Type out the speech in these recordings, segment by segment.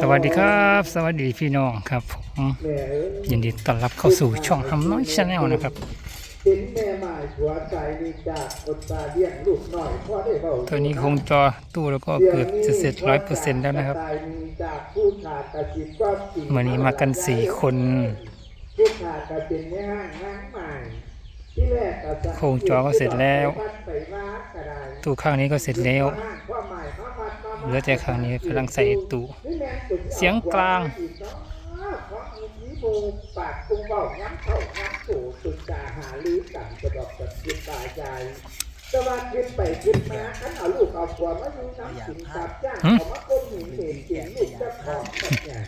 สวัสดีครับ สวัสดีพี่น้องครับผมยินดีต้อนรับเข้าสู่ช่องทำน้อยชาแนลนะครับเป็นแม่หมายหัวใจนี่จากคนตาเลี้ยงลูกหน่อยพ่อได้เบาตัวนี้คงจอตู้แล้วก็เกือบจะเสร็จร้อยเปอร์เซ็นต์แล้วนะครับตายมีจากผู้ขาดกระจิตก็จริงวันนี้มากันสี่คนผู้ขาดกระจิตเนี่ยห้างห้างใหม่ที่แรกก็จะโครงจอก็เสร็จแล้วไปวัดก็ได้ตู้ข้างนี้ก็เสร็จแล้ว เหลือแต่ข้างนี้กำลังใส่ตูเสียงกลางปากตุงเบาย้ำเข้าย้ำสู่สุดจาหาลือกันกระดอกกระจิตตายใจแต่ว่าขึ้นไปขึ้นมาขันเอาลูกเอาผัวมาอยู่น้ำสินตับจ้างเอามาก้มหินเห็นเสียงลูกจะของแบบเนี่ย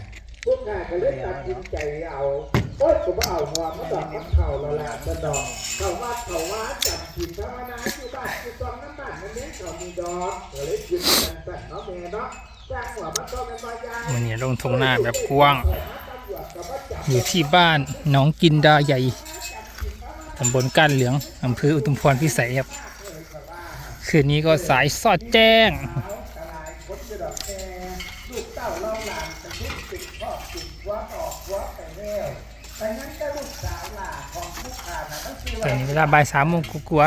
พวกข้าก็เลยตัดสินใจเอาโอ๊ยผมเอาหัวมาดอกมาเข่าละลาจะดอกเขาว่าเขาว่าจับกินภานาที่บ้านที่กอง น้ำบ้านนั่นเองเขามีดอกก็เลยกินกันแต่เนาะแม่เนาะจ้างหัวมันก็เป็นใบยามันนี้ลงทงหน้าแบบกว้าง อยู่ที่บ้านหนองกินดาใหญ่ตำบลก้านเหลืองอำเภออุทุมพรพิสัยครับ คืนนี้ก็สายสอดแจ้งตอติดวัดออกวัดไปแต่นั้นก็ลูกสาวหลานของผู้ขาดนะก็คือตอว่านนี้เวลาบ่ายสามโมงกลัว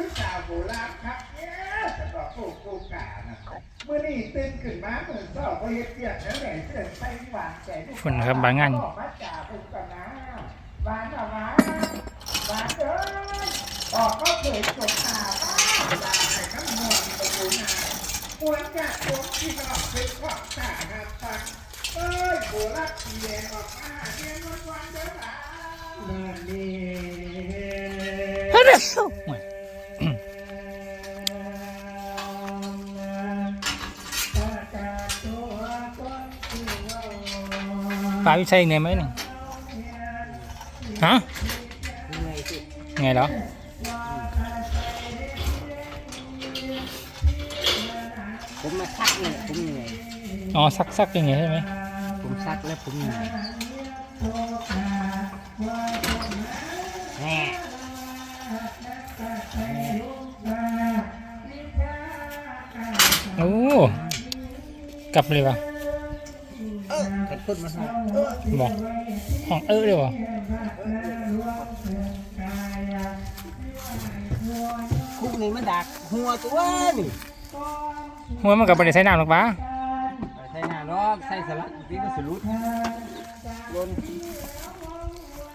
คือสาวโบราณครับเนี่ยแต่ก็ปลูกปลูกกานะเมื่อนี่ตื่นขึ้นมาเหมือนสอบเขาเฮ็ดเปียกแล้วแหละเสื่อมไปหวานใจลูกๆฝนครับบางงานบอกมาจ่าเป็นกันนะหวานเหรอหวานหวานเอ้ยออกก็เคยจบข่าวลาให้น้ำมวนไปดูนาปวนจากตัวที่นอกเป็นขอบตาหาตักเอ้ยโบราณสีแดงออกมาเรียนวันวันเด้อหลานนั่นนี่เฮ้ยเดี๋ ปลาวิชัยเหนื่อยไหมเนี่ยฮะไงเหรอผมมาซักเนี่ยผมเหนื่อยอ๋อซักซักยังไงใช่ไหมผมซักแล้วผมเหนื่อยแน่โอ้กลับเลยวะ กระตุ้นมาให้บอกห้องเออเลยวะคุกนี่มันดักหัวตัวนี่หัวมันกลับไปในใส่น้ำหรอกปะใส่หน้าลอกใส่สลัดนี่ก็สลุดลน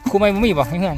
ครูไม่มีบอกเพื่อน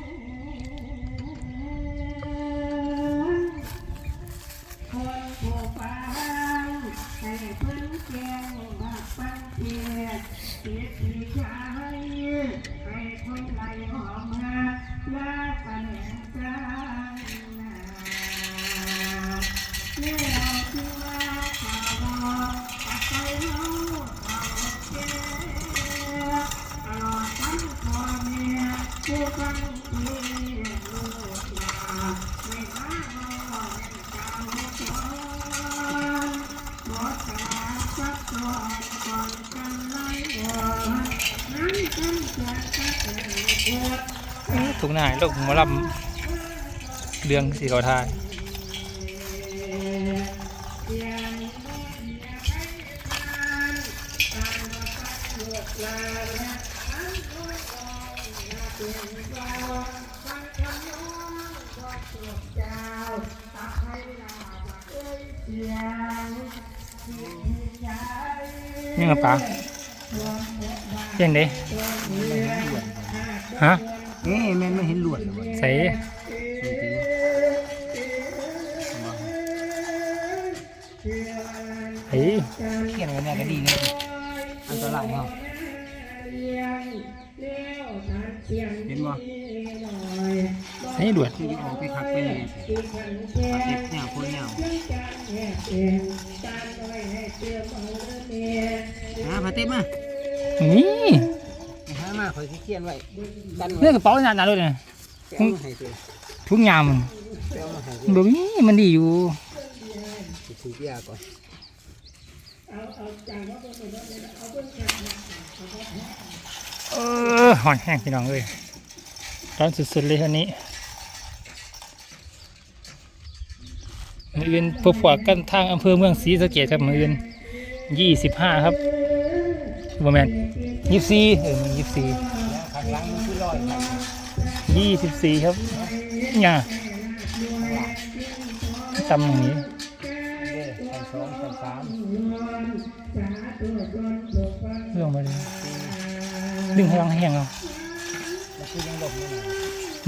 ผู้ฟังเทียดลูกหลานไม่มาหอมทุกหน้าลูกหมอลำเรื่องสีเขาทาย นี่ไงปะเพียงเด้ฮะนี่แม่ไม่เห็นหลวดเลยวะใส่เฮ้ยเขียนไว้เนี่ยก็ดีนะอันตรายเนาะ เห็นบ่ให้ด่วนที่ออกไปคักไปเลยเจ็บเนี่ยคนเนี่ยนะพาเต็มมานี่หามาคอยสิเขียนไว้กันเรื่ไว้องกระเป๋าหนาๆเลยนะแก้วมาให้ตัวทุกยามมัน แก้วมาให้เอกนี่มันดีอหอยาก่อนเออหอนแห้งพี่น้องเลยร้อนสุดๆเลยอันนี้มืออื่นพบกกันทางอำเภอเมืองศรีสะเกดครับมืออื่นยี่สิบห้าครับประมาณยี่สิบสี่เออมันยี่สิบสี่ยี่สิบสี่ครับเนี่ยตำอย่างนี้ เรื่องมาเลยดึงให้รังแห้งเอามันคือยังหลบอยู่นะ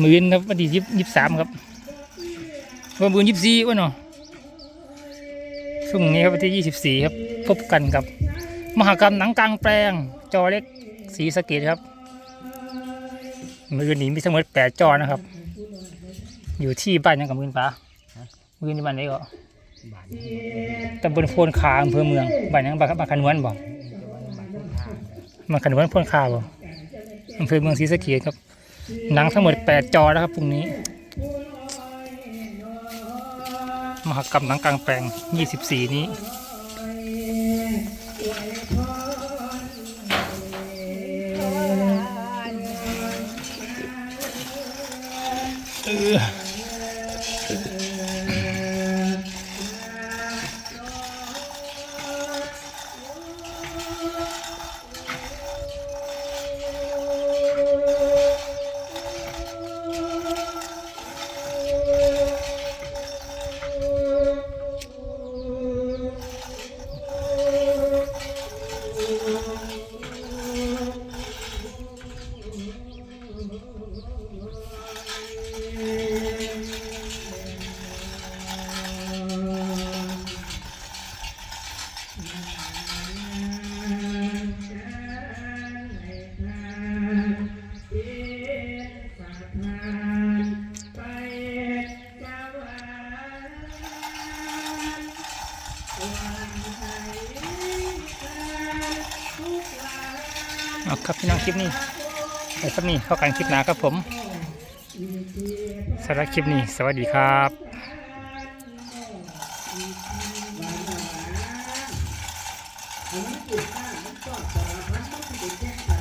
มืออื่นครับวันที่ยี่สิบสามครับวันมือยี่สิบสี่วันเนาะช่วงนี้ครับวันที่ยี่สิบสี่ครับพบกันกับ มหากรรมหนังกลางแปลง จอเล็กสีสะเกตครับ มือนี้มีทั้งหมดแปดจอนะครับ อยู่ที่บ้านยังกับมือป้ามือนี้บ้านไหนก็บาด ตำบลโพนคาอำเภอเมืองบ้านนังบ้านบ้านขนวนบ่บ้านขนวนโพนคาบ่อำเภอเมืองศรีสะเกษครับ หนังทั้งหมดแปดจอนะครับพรุ่งนี้ มหากรรมหนังกลางแปลงยี่สิบสี่นี้ ครับพี่น้องคลิปนี้ไปครับนี่เข้ากันคลิปหนาครับผมสำหรับคลิปนี้ สวัสดีครับ